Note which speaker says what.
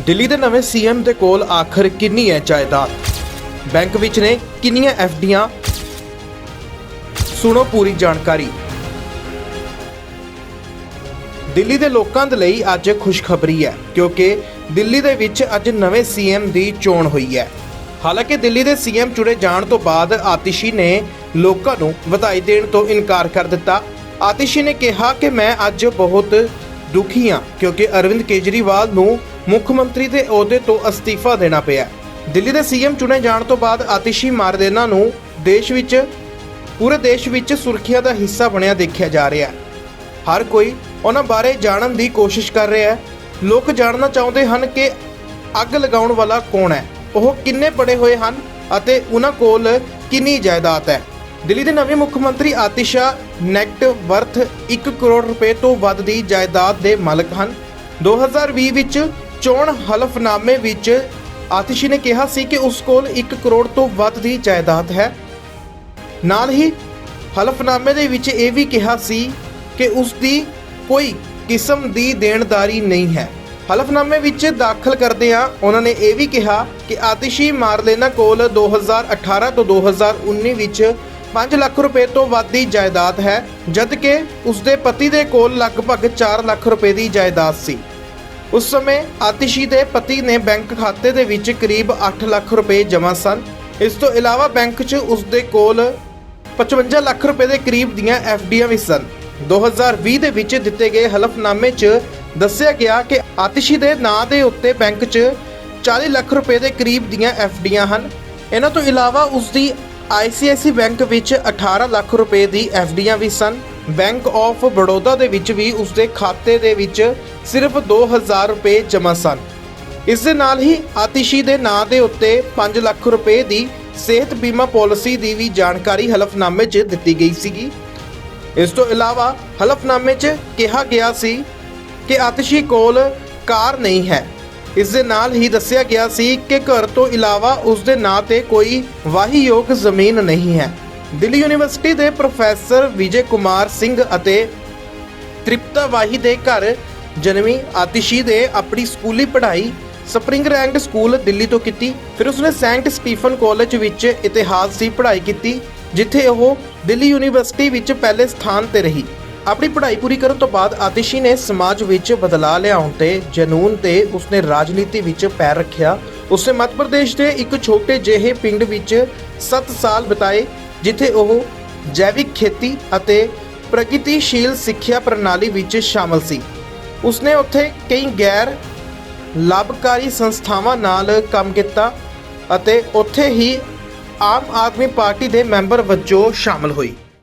Speaker 1: ਦਿੱਲੀ ਦੇ ਨਵੇਂ ਸੀਐਮ ਦੇ ਕੋਲ ਆਖਰ ਕਿੰਨੀ ਹੈ ਜਾਇਦਾਦ? ਬੈਂਕ ਵਿੱਚ ਨੇ ਕਿੰਨੀਆਂ ਐਫਡੀਆਂ? ਸੁਣੋ ਪੂਰੀ ਜਾਣਕਾਰੀ। ਦਿੱਲੀ ਦੇ ਲੋਕਾਂ ਦੇ ਲਈ ਅੱਜ ਖੁਸ਼ਖਬਰੀ ਹੈ, ਕਿਉਂਕਿ ਦਿੱਲੀ ਦੇ ਵਿੱਚ ਅੱਜ ਨਵੇਂ ਸੀਐਮ ਦੀ ਚੋਣ ਹੋਈ ਹੈ। ਹਾਲਾਂਕਿ ਦਿੱਲੀ ਦੇ ਸੀਐਮ ਚੁਣੇ ਜਾਣ ਤੋਂ ਬਾਅਦ ਆਤਿਸ਼ੀ ਨੇ ਲੋਕਾਂ ਨੂੰ ਵਧਾਈ ਦੇਣ ਤੋਂ ਇਨਕਾਰ ਕਰ ਦਿੱਤਾ। ਆਤਿਸ਼ੀ ਨੇ ਕਿਹਾ ਕਿ ਮੈਂ ਅੱਜ ਬਹੁਤ ਦੁਖੀ ਹਾਂ, ਕਿਉਂਕਿ ਅਰਵਿੰਦ ਕੇਜਰੀਵਾਲ ਨੂੰ ਮੁੱਖ ਮੰਤਰੀ ਦੇ ਅਹੁਦੇ ਤੋਂ ਅਸਤੀਫਾ ਦੇਣਾ ਪਿਆ। ਦਿੱਲੀ ਦੇ ਸੀਐਮ ਚੁਣੇ ਜਾਣ ਤੋਂ ਬਾਅਦ ਆਤਿਸ਼ੀ ਮਾਰਦੇਨਾ ਨੂੰ ਦੇਸ਼ ਵਿੱਚ, ਪੂਰੇ ਦੇਸ਼ ਵਿੱਚ ਸੁਰੱਖਿਆ ਦਾ ਹਿੱਸਾ ਬਣਿਆ ਦੇਖਿਆ ਜਾ ਰਿਹਾ ਹੈ। ਹਰ ਕੋਈ ਉਹਨਾਂ ਬਾਰੇ ਜਾਣਨ ਦੀ ਕੋਸ਼ਿਸ਼ ਕਰ ਰਿਹਾ ਹੈ। ਲੋਕ ਜਾਣਨਾ ਚਾਹੁੰਦੇ ਹਨ ਕਿ ਅੱਗ ਲਗਾਉਣ ਵਾਲਾ ਕੌਣ ਹੈ? ਉਹ ਕਿੰਨੇ ਪੜੇ ਹੋਏ ਹਨ ਅਤੇ ਉਹਨਾਂ ਕੋਲ ਕਿੰਨੀ ਜਾਇਦਾਦ ਹੈ? ਦਿੱਲੀ ਦੇ ਨਵੇਂ ਮੁੱਖ ਮੰਤਰੀ ਆਤਿਸ਼ਾ ਨੈਟ ਵਰਥ 1 ਕਰੋੜ ਰੁਪਏ ਤੋਂ ਵੱਧ ਦੀ ਜਾਇਦਾਦ ਦੇ ਮਾਲਕ ਹਨ। 2020 ਵਿੱਚ ਚੋਣ ਹਲਫਨਾਮੇ ਵਿੱਚ ਆਤਿਸ਼ੀ ਨੇ ਕਿਹਾ ਸੀ ਕਿ ਉਸ ਕੋਲ 1 ਕਰੋੜ ਤੋਂ ਵੱਧ ਦੀ ਜਾਇਦਾਦ ਹੈ। ਨਾਲ ਹੀ ਹਲਫਨਾਮੇ ਦੇ ਵਿੱਚ ਇਹ ਵੀ ਕਿਹਾ ਸੀ ਕਿ ਉਸ ਦੀ ਕੋਈ ਕਿਸਮ ਦੀ ਦੇਣਦਾਰੀ ਨਹੀਂ ਹੈ। ਹਲਫਨਾਮੇ ਵਿੱਚ ਦਾਖਲ ਕਰਦਿਆਂ ਉਹਨਾਂ ਨੇ ਇਹ ਵੀ ਕਿਹਾ ਕਿ ਆਤਿਸ਼ੀ ਮਾਰਲੇਨਾ ਕੋਲ 2018 ਤੋਂ 2019 ਵਿੱਚ 5 ਲੱਖ ਰੁਪਏ ਤੋਂ ਵੱਧ ਦੀ ਜਾਇਦਾਦ ਹੈ, ਜਦਕਿ ਉਸ ਦੇ ਪਤੀ ਦੇ ਕੋਲ ਲਗਭਗ 4 ਲੱਖ ਰੁਪਏ ਦੀ ਜਾਇਦਾਦ ਸੀ। ਉਸ ਸਮੇਂ ਆਤਿਸ਼ੀ ਦੇ ਪਤੀ ਨੇ ਬੈਂਕ ਖਾਤੇ ਦੇ ਵਿੱਚ ਕਰੀਬ 8 ਲੱਖ ਰੁਪਏ ਜਮ੍ਹਾਂ ਸਨ। ਇਸ ਤੋਂ ਇਲਾਵਾ ਬੈਂਕ 'ਚ ਉਸ ਦੇ ਕੋਲ 55 ਲੱਖ ਰੁਪਏ ਦੇ ਕਰੀਬ ਦੀਆਂ ਐਫਡੀਆਂ ਵੀ ਸਨ। 2020 ਦੇ ਵਿੱਚ ਦਿੱਤੇ ਗਏ ਹਲਫਨਾਮੇ 'ਚ ਦੱਸਿਆ ਗਿਆ ਕਿ ਆਤਿਸ਼ੀ ਦੇ ਨਾਂ ਦੇ ਉੱਤੇ ਬੈਂਕ 'ਚ 40 ਲੱਖ ਰੁਪਏ ਦੇ ਕਰੀਬ ਦੀਆਂ ਐਫਡੀਆਂ ਹਨ। ਇਹਨਾਂ ਤੋਂ ਇਲਾਵਾ ਉਸ ਦੀ ICICI ਬੈਂਕ ਵਿੱਚ 18 ਲੱਖ ਰੁਪਏ ਦੀ ਐਫਡੀਆਂ ਵੀ ਸਨ। ਬੈਂਕ ਆਫ ਬੜੌਦਾ ਦੇ ਵਿੱਚ ਵੀ ਉਸ ਦੇ ਖਾਤੇ ਦੇ ਵਿੱਚ ਸਿਰਫ 2000 ਰੁਪਏ ਜਮ੍ਹਾਂ ਸਨ। ਇਸ ਦੇ ਨਾਲ ਹੀ ਆਤਿਸ਼ੀ ਦੇ ਨਾਂ ਦੇ ਉੱਤੇ 5 ਲੱਖ ਰੁਪਏ ਦੀ ਸਿਹਤ ਬੀਮਾ ਪਾਲਿਸੀ ਦੀ ਵੀ ਜਾਣਕਾਰੀ ਹਲਫਨਾਮੇ 'ਚ ਦਿੱਤੀ ਗਈ ਸੀਗੀ। ਇਸ ਤੋਂ ਇਲਾਵਾ ਹਲਫਨਾਮੇ 'ਚ ਕਿਹਾ ਗਿਆ ਸੀ ਕਿ ਆਤਿਸ਼ੀ ਕੋਲ ਕਾਰ ਨਹੀਂ ਹੈ। ਇਸ ਦੇ ਨਾਲ ਹੀ ਦੱਸਿਆ ਗਿਆ ਸੀ ਕਿ ਘਰ ਤੋਂ ਇਲਾਵਾ ਉਸ ਦੇ ਨਾਂ ਤੇ ਕੋਈ ਵਾਹੀਯੋਗ ਜ਼ਮੀਨ ਨਹੀਂ ਹੈ। ਦਿੱਲੀ ਯੂਨੀਵਰਸਿਟੀ ਦੇ ਪ੍ਰੋਫੈਸਰ ਵਿਜੇ ਕੁਮਾਰ ਸਿੰਘ ਅਤੇ ਤ੍ਰਿਪਤਾ ਵਾਹੀ ਦੇ ਘਰ ਜਨਮੀ ਆਤਿਸ਼ੀ ਦੇ ਆਪਣੀ ਸਕੂਲੀ ਪੜ੍ਹਾਈ ਸਪਰਿੰਗ ਰੈਂਕ ਸਕੂਲ ਦਿੱਲੀ ਤੋਂ ਕੀਤੀ। ਫਿਰ ਉਸਨੇ ਸੈਂਟ ਸਟੀਫਨ ਕਾਲਜ ਵਿੱਚ ਇਤਿਹਾਸ ਦੀ ਪੜ੍ਹਾਈ ਕੀਤੀ, ਜਿੱਥੇ ਉਹ ਦਿੱਲੀ ਯੂਨੀਵਰਸਿਟੀ ਵਿੱਚ ਪਹਿਲੇ ਸਥਾਨ ਤੇ ਰਹੀ। ਆਪਣੀ ਪੜ੍ਹਾਈ ਪੂਰੀ ਕਰਨ ਤੋਂ ਬਾਅਦ ਆਤਿਸ਼ੀ ਨੇ ਸਮਾਜ ਵਿੱਚ ਬਦਲਾਅ ਲਿਆਉਣ ਤੇ ਜਨੂਨ ਤੇ ਉਸਨੇ ਰਾਜਨੀਤੀ ਵਿੱਚ ਪੈਰ ਰੱਖਿਆ। ਉਸਨੇ ਮੱਧ ਪ੍ਰਦੇਸ਼ ਦੇ ਇੱਕ ਛੋਟੇ ਜਿਹੇ ਪਿੰਡ ਵਿੱਚ 7 ਸਾਲ ਬਿਤਾਏ, ਜਿੱਥੇ ਉਹ ਜੈਵਿਕ ਖੇਤੀ ਅਤੇ ਪ੍ਰਗਤੀਸ਼ੀਲ ਸਿੱਖਿਆ ਪ੍ਰਣਾਲੀ ਵਿੱਚ ਸ਼ਾਮਲ ਸੀ। ਉਸਨੇ ਉੱਥੇ ਕਈ ਗੈਰ ਲਾਭਕਾਰੀ ਸੰਸਥਾਵਾਂ ਨਾਲ ਕੰਮ ਕੀਤਾ ਅਤੇ ਉੱਥੇ ਹੀ ਆਮ ਆਦਮੀ ਪਾਰਟੀ ਦੇ ਮੈਂਬਰ ਵਜੋਂ ਸ਼ਾਮਲ ਹੋਈ।